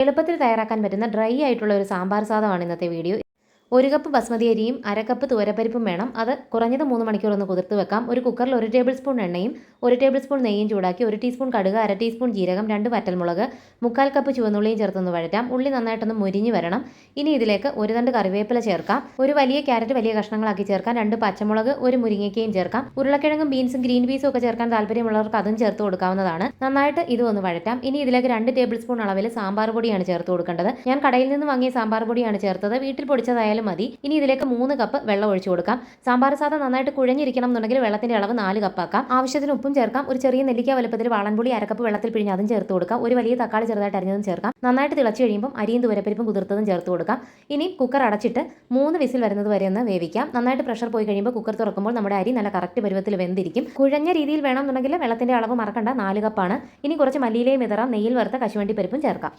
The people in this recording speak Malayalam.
എളുപ്പത്തിൽ തയ്യാറാക്കാൻ പറ്റുന്ന ഡ്രൈ ആയിട്ടുള്ള ഒരു സാമ്പാർ സാധമാണ് ഇന്നത്തെ വീഡിയോ. ഒരു കപ്പ് ബസ്മതി അരിയും അര കപ്പ് തുവരപ്പരിപ്പും വേണം. അത് കുറഞ്ഞത് മൂന്ന് മണിക്കൂർ ഒന്ന് കുതിർത്ത് വെക്കാം. ഒരു കുക്കറിൽ ഒരു ടേബിൾ സ്പൂൺ എണ്ണയും ഒരു ടേബിൾ സ്പൂൺ നെയ്യും ചൂടാക്കി ഒരു ടീസ്പൂൺ കടുക് അര ടീസ്പൂൺ ജീരകം രണ്ട് വറ്റൽമുളക് മുക്കാൽ കപ്പ് ചുവന്നുള്ളിയും ചേർത്തൊന്ന് വഴറ്റാം. ഉള്ളി നന്നായിട്ടൊന്ന് മുരിഞ്ഞ് വരണം. ഇനി ഇതിലേക്ക് ഒരു തണ്ട് കറിവേപ്പില ചേർക്കാം. ഒരു വലിയ ക്യാരറ്റ് വലിയ കഷ്ണങ്ങളാക്കി ചേർക്കാം. രണ്ട് പച്ചമുളക് ഒരു മുരിങ്ങയ്ക്കയും ചേർക്കാം. ഉരുളക്കിഴങ്ങും ബീൻസും ഗ്രീൻ പീസും ഒക്കെ ചേർക്കാൻ താല്പര്യമുള്ളവർക്ക് അതും ചേർത്ത് കൊടുക്കാവുന്നതാണ്. നന്നായിട്ട് ഇത് ഒന്ന് വഴറ്റാം. ഇനി ഇതിലേക്ക് രണ്ട് ടേബിൾ സ്പൂൺ അളവിൽ സാമ്പാർ പൊടിയാണ് ചേർത്ത് കൊടുക്കേണ്ടത്. ഞാൻ കടയിൽ നിന്ന് വാങ്ങിയ സാമ്പാർ പൊടിയാണ് ചേർത്തത്. വീട്ടിൽ പൊടിച്ചതായാലും മതി. ഇനി ഇതിലേക്ക് മൂന്ന് കപ്പ് വെള്ളം ഒഴിച്ചു കൊടുക്കാം. സാമ്പാർ സാധനം നന്നായിട്ട് കുഴഞ്ഞിരിക്കണം എന്നുണ്ടെങ്കിൽ വെള്ളത്തിന്റെ അളവ് നാല് കപ്പാക്കാം ആവശ്യത്തിന് ഉപ്പും ചേർക്കാം. ഒരു ചെറിയ നെല്ലിക്ക വലുപ്പത്തിൽ വാളൻപുളി അരക്കപ്പ് വെള്ളത്തിൽ പിഴിഞ്ഞ് അതും ചേർത്ത് കൊടുക്കാം. ഒരു വലിയ തക്കാളി ചെറുതായിട്ട് അരിഞ്ഞതും ചേർക്കാം. നന്നായിട്ട് തിളച്ച് കഴിയുമ്പോൾ അരിയും തുവരപ്പരിപ്പും കുതിർത്തതും ചേർത്ത് കൊടുക്കാം. ഇനി കുക്കർ അടച്ചിട്ട് മൂന്ന് വിസിൽ വരുന്നത് വരെ ഒന്ന് വേവിക്കാം. നന്നായിട്ട് പ്രഷർ പോയി കഴിയുമ്പോൾ കുക്കർ തുറക്കുമ്പോൾ നമ്മുടെ അരി നല്ല കറക്റ്റ് പരുവത്തിൽ വെന്തിരിക്കും. കുഴഞ്ഞ രീതിയിൽ വേണം എന്നുണ്ടെങ്കിൽ വെള്ളത്തിന്റെ അളവ് മറക്കണ്ട. നാല് കപ്പാണ് ഇനി കുറച്ച് മല്ലിയിലയും ഇതറാം. നെയ്യിൽ വറുത്ത കശുവണ്ടി പരിപ്പും ചേർക്കാം.